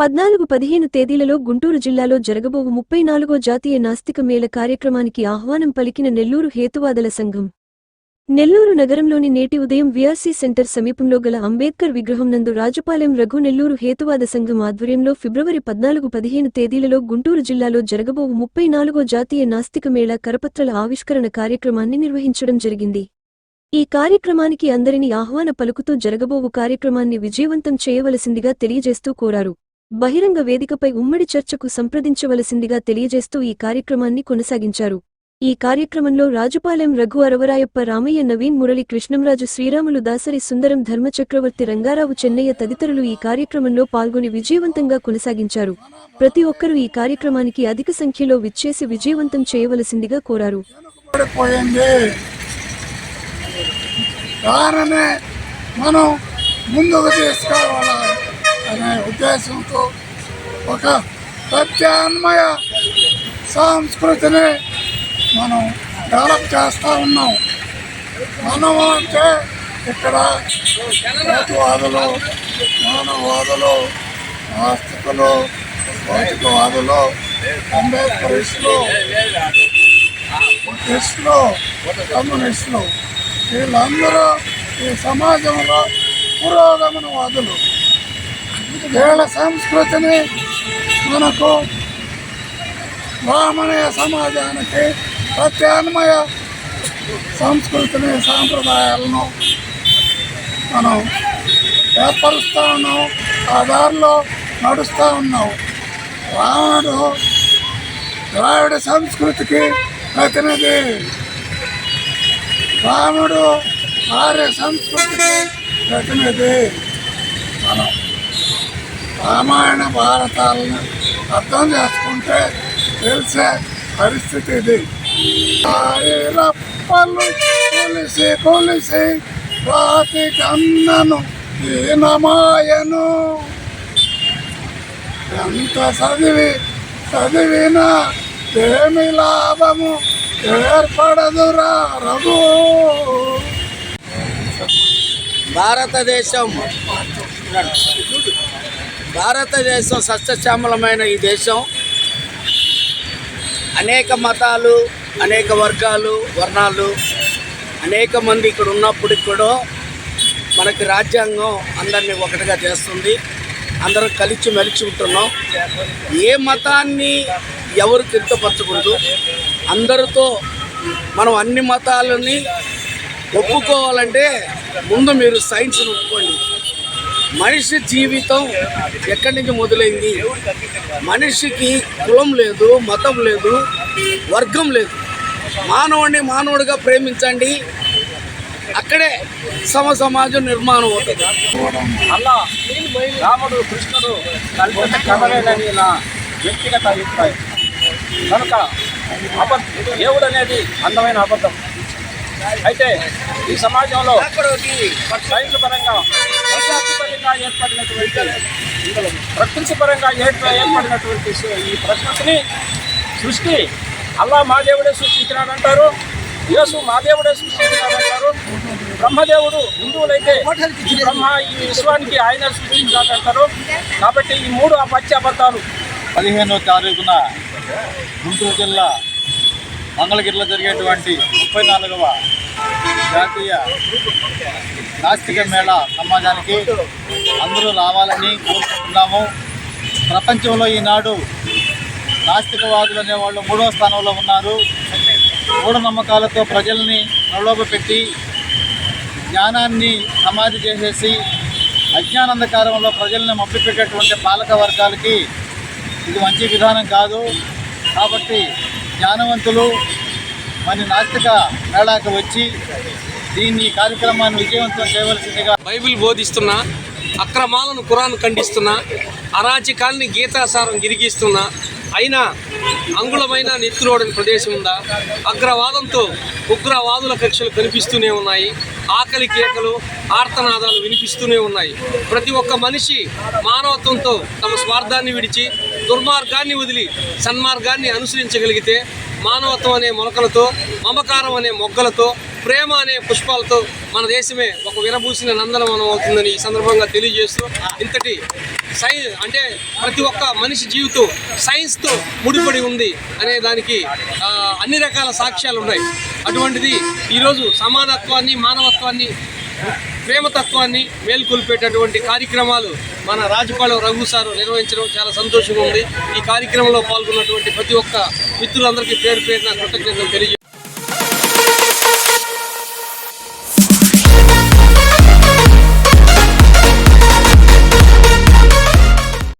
పద్నాలుగు పదిహేను తేదీలలో గుంటూరు జిల్లాలో జరగబోవు ముప్పై నాలుగో జాతీయ నాస్తిక మేళ కార్యక్రమానికి ఆహ్వానం పలికిన నెల్లూరు హేతువాదుల సంఘం. నెల్లూరు నగరంలోని నేటి ఉదయం విఆర్సీ సెంటర్ సమీపంలో గల అంబేద్కర్ విగ్రహం నందు రాజపాలెం రఘు నెల్లూరు హేతువాద సంఘం ఆధ్వర్యంలో ఫిబ్రవరి పద్నాలుగు పదిహేను తేదీలలో గుంటూరు జిల్లాలో జరగబోవు ముప్పై నాలుగో జాతీయ నాస్తిక మేళ కరపత్రల ఆవిష్కరణ కార్యక్రమాన్ని నిర్వహించడం జరిగింది. ఈ కార్యక్రమానికి అందరినీ ఆహ్వాన పలుకుతూ జరగబోవు కార్యక్రమాన్ని విజయవంతం చేయవలసిందిగా తెలియజేస్తూ కోరారు. బహిరంగ వేదికపై ఉమ్మడి చర్చకు సంప్రదించవలసిందిగా తెలియజేస్తూ ఈ కార్యక్రమాన్ని కొనసాగించారు. ఈ కార్యక్రమంలో రాజుపాలెం రఘు అరవరాయప్ప రామయ్య నవీన్ మురళి కృష్ణంరాజు శ్రీరాములు దాసరి సుందరం ధర్మచక్రవర్తి రంగారావు చెన్నయ్య తదితరులు ఈ కార్యక్రమంలో పాల్గొని విజయవంతంగా కొనసాగించారు. ప్రతి ఒక్కరూ ఈ కార్యక్రమానికి అధిక సంఖ్యలో విచ్చేసి విజయవంతం చేయవలసిందిగా కోరారు. మనం ముందుకు తీసుకోవాలి అనే ఉద్దేశంతో ఒక ప్రత్యామ్నాయ సంస్కృతిని మనం డెవలప్ చేస్తూ ఉన్నాం. మనం అంటే ఇక్కడ రైతువాదులు మానవవాదులు ఆస్తికులు భౌతికవాదులు అంబేద్కరిస్టులు బుద్ధిస్టులు కమ్యూనిస్టులు వీళ్ళందరూ ఈ సమాజంలో పురోగమనవాదులు. కేరళ సంస్కృతిని మనకు బ్రాహ్మణీయ సమాజానికి ప్రత్యామ్నాయ సంస్కృతిని సాంప్రదాయాలను మనం ఏర్పరుస్తూ ఉన్నాం ఆ దారిలో నడుస్తూ ఉన్నాం. రావణుడు ద్రావిడ సంస్కృతికి ప్రతినిధి. రాముడు ఆర్య సంస్కృతికి ప్రతినిధి. రామాయణ భారతాలను అర్థం చేసుకుంటే తెలిసే పరిస్థితి ఇది. రప్పలు కొలిసి కొలిసి రాతి కన్నను ఈనమాయను ఎంత చదివి చదివినా ఏమి లాభము ఏర్పడదురా రఘు. భారతదేశం. భారతదేశం సస్యశ్యామలమైన ఈ దేశం. అనేక మతాలు అనేక వర్గాలు వర్ణాలు అనేక మంది ఇక్కడ ఉన్నప్పటికి కూడా మనకి రాజ్యాంగం అందరినీ ఒకటిగా చేస్తుంది. అందరం కలిసి మెలిచి ఉంటున్నాం. ఏ మతాన్ని ఎవరు తిరుగుపరచకూడదు అందరితో మనం అన్ని మతాలని ఒప్పుకోవాలంటే ముందు మీరు సైన్స్ని ఒప్పుకోండి. మనిషి జీవితం ఎక్కడి నుంచి మొదలైంది? మనిషికి కులం లేదు మతం లేదు వర్గం లేదు. మానవుడిని మానవుడిగా ప్రేమించండి. అక్కడే సమ సమాజం నిర్మాణం అవుతుంది. అలా రాముడు కృష్ణుడు కథలేనని నా వ్యక్తిగత అభిప్రాయం. కనుక అబద్ధం దేవుడు అనేది అందమైన అబద్ధం. అయితే ఈ సమాజంలో సైన్స్ పరంగా ప్రకృతి ఏర్పడినటువంటి ప్రకృతిపరంగా ఏర్పడినటువంటి ఈ ప్రకృతిని సృష్టి అల్లా మాదేవుడే సృష్టించినాడంటారు యేసు మాదేవుడే సృష్టించినాడంటారు బ్రహ్మదేవుడు హిందువులైతే ఈ బ్రహ్మ ఈ విశ్వానికి ఆయన సృష్టించినాడంటారు. కాబట్టి ఈ మూడు ఆ పచ్చి అబద్ధాలు పదిహేనో తారీఖున గుంటూరు జిల్లా మంగళగిరిలో జరిగేటువంటి ముప్పై నాలుగవ జాతీయ నాస్తిక మేళ సమాజానికి అందరూ రావాలని కోరుకుంటున్నాము. ప్రపంచంలో ఈనాడు నాస్తికవాదులు అనేవాళ్ళు మూడవ స్థానంలో ఉన్నారు. మూఢనమ్మకాలతో ప్రజల్ని ప్రలోభపెట్టి జ్ఞానాన్ని సమాధి చేసేసి అజ్ఞానందకారంలో ప్రజల్ని మభ్యపెట్టేటువంటి పాలక వర్గాలకి ఇది మంచి విధానం కాదు. కాబట్టి జ్ఞానవంతులు మరి నాస్తిక మేళాకు వచ్చి దీన్ని కార్యక్రమాన్ని విజయవంతం చేయవలసిందిగా బైబిల్ బోధిస్తున్నా అక్రమాలను ఖురాన్ ఖండిస్తున్నా అరాచకాల్ని గీతాసారం గిరిగిస్తున్నా అయినా అంగుళమైన నెత్తురోడని ప్రదేశం ఉందా? అగ్రవాదంతో ఉగ్రవాదుల కక్షలు కనిపిస్తూనే ఉన్నాయి. ఆకలి కేకలు ఆర్తనాదాలు వినిపిస్తూనే ఉన్నాయి. ప్రతి ఒక్క మనిషి మానవత్వంతో తమ స్వార్థాన్ని విడిచి దుర్మార్గాన్ని వదిలి సన్మార్గాన్ని అనుసరించగలిగితే మానవత్వం అనే మొలకలతో మమకారం అనే మొగ్గలతో ప్రేమ అనే పుష్పాలతో మన దేశమే ఒక వినబూసిన నందనవనం అవుతుందని ఈ సందర్భంగా తెలియజేస్తూ ఇంతటి సైన్స్ అంటే ప్రతి ఒక్క మనిషి జీవితం సైన్స్తో ముడిపడి ఉంది అనే దానికి అన్ని రకాల సాక్ష్యాలు ఉన్నాయి. అటువంటిది ఈరోజు సమానత్వాన్ని మానవత్వాన్ని ప్రేమతత్వాన్ని మేల్కొల్పేటటువంటి కార్యక్రమాలు మన రాజపాళెం రఘు సారు నిర్వహించడం చాలా సంతోషంగా ఉంది. ఈ కార్యక్రమంలో పాల్గొన్నటువంటి ప్రతి ఒక్క మిత్రులందరికీ పేరు పేరున కృతజ్ఞతలు తెలియజేస్తున్నాను